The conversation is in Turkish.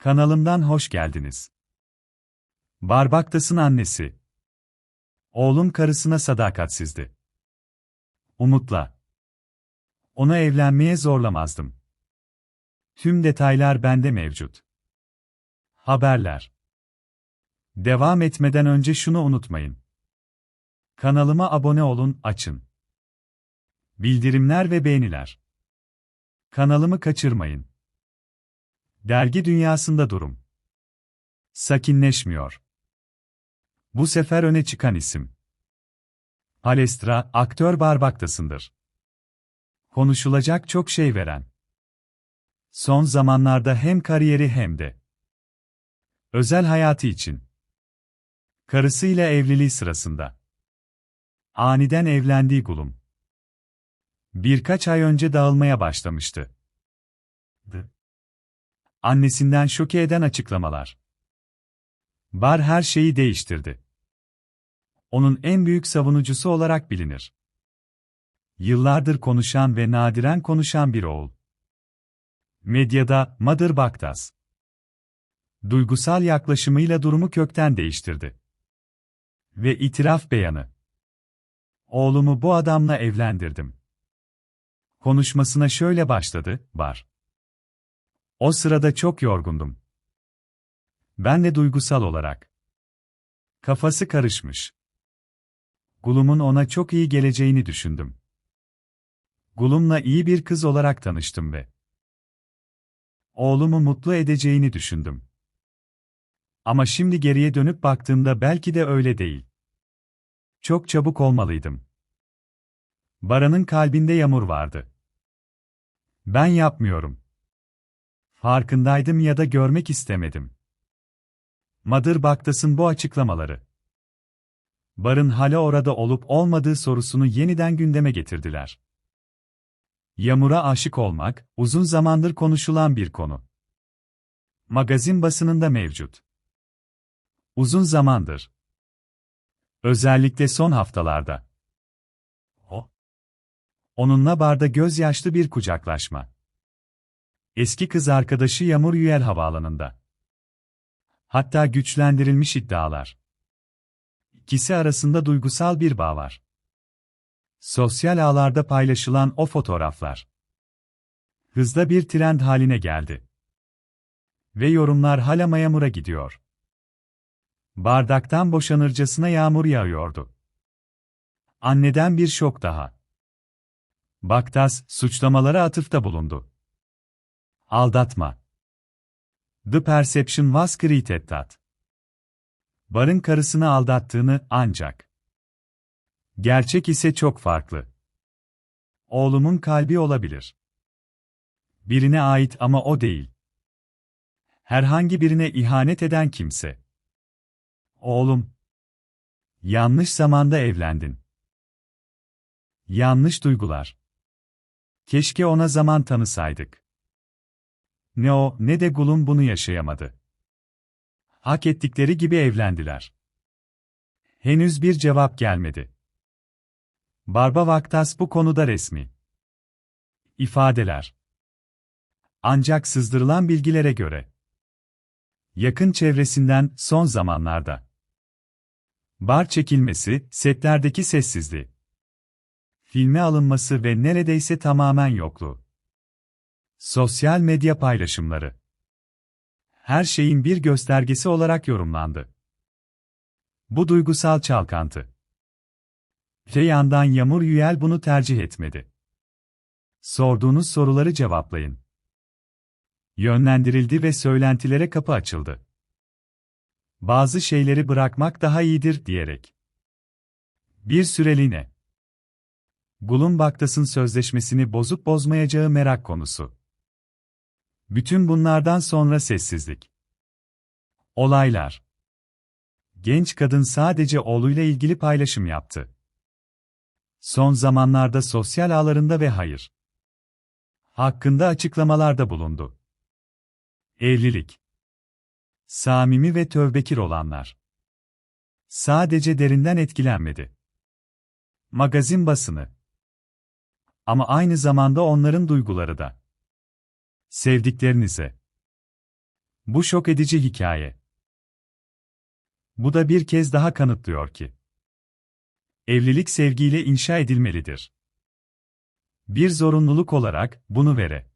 Kanalımdan hoş geldiniz. Barbaktas'ın annesi. Oğlum karısına sadakatsizdi. Umutla. Onu evlenmeye zorlamazdım. Tüm detaylar bende mevcut. Haberler. Devam etmeden önce şunu unutmayın. Kanalıma abone olun, açın. Bildirimler ve beğeniler. Kanalımı kaçırmayın. Dergi dünyasında durum. Sakinleşmiyor. Bu sefer öne çıkan isim. Alestra, aktör barbaktasındır. Konuşulacak çok şey veren. Son zamanlarda hem kariyeri hem de özel hayatı için. Karısıyla evliliği sırasında. Aniden evlendiği Gulum. Birkaç ay önce dağılmaya başlamıştı. Annesinden şoke eden açıklamalar. Bar her şeyi değiştirdi. Onun en büyük savunucusu olarak bilinir. Yıllardır konuşan ve nadiren konuşan bir oğul. Medyada Mother Baktas. Duygusal yaklaşımıyla durumu kökten değiştirdi. Ve itiraf beyanı. Oğlumu bu adamla evlendirdim. Konuşmasına şöyle başladı, var. O sırada çok yorgundum. Ben de duygusal olarak. Kafası karışmış. Gulum'un ona çok iyi geleceğini düşündüm. Gulum'la iyi bir kız olarak tanıştım ve oğlumu mutlu edeceğini düşündüm. Ama şimdi geriye dönüp baktığımda belki de öyle değil. Çok çabuk olmalıydım. Baran'ın kalbinde yağmur vardı. Ben yapmıyorum. Farkındaydım ya da görmek istemedim. Madır Baktas'ın bu açıklamaları. Barın hala orada olup olmadığı sorusunu yeniden gündeme getirdiler. Yağmur'a aşık olmak, uzun zamandır konuşulan bir konu. Magazin basınında mevcut. Uzun zamandır. Özellikle son haftalarda. O. Onunla barda gözyaşlı bir kucaklaşma. Eski kız arkadaşı Yağmur Yüel havaalanında. Hatta güçlendirilmiş iddialar. İkisi arasında duygusal bir bağ var. Sosyal ağlarda paylaşılan o fotoğraflar. Hızla bir trend haline geldi. Ve yorumlar hala Mayamur'a gidiyor. Bardaktan boşanırcasına yağmur yağıyordu. Anneden bir şok daha. Baktas, suçlamalara atıfta bulundu. Aldatma. The perception was created that. Barın karısını aldattığını ancak. Gerçek ise çok farklı. Oğlumun kalbi olabilir. Birine ait ama o değil. Herhangi birine ihanet eden kimse. Oğlum. Yanlış zamanda evlendin. Yanlış duygular. Keşke ona zaman tanısaydık. Ne o ne de Gulum bunu yaşayamadı. Hak ettikleri gibi evlendiler. Henüz bir cevap gelmedi. Barba Vaktas bu konuda resmi. İfadeler. Ancak sızdırılan bilgilere göre yakın çevresinden son zamanlarda bar çekilmesi, setlerdeki sessizliği, filme alınması ve neredeyse tamamen yokluğu. Sosyal medya paylaşımları. Her şeyin bir göstergesi olarak yorumlandı. Bu duygusal çalkantı. Öte yandan Yağmur Yüel bunu tercih etmedi. Sorduğunuz soruları cevaplayın. Yönlendirildi ve söylentilere kapı açıldı. Bazı şeyleri bırakmak daha iyidir diyerek. Bir süreliğine. Gulum Baktas'ın sözleşmesini bozup bozmayacağı merak konusu. Bütün bunlardan sonra sessizlik. Olaylar. Genç kadın sadece oğluyla ilgili paylaşım yaptı. Son zamanlarda sosyal ağlarında ve hayır. Hakkında açıklamalarda bulundu. Evlilik. Samimi ve tövbekir olanlar. Sadece derinden etkilenmedi. Magazin basını. Ama aynı zamanda onların duyguları da. Sevdiklerinize. Bu şok edici hikaye. Bu da bir kez daha kanıtlıyor ki evlilik sevgiyle inşa edilmelidir. Bir zorunluluk olarak bunu vere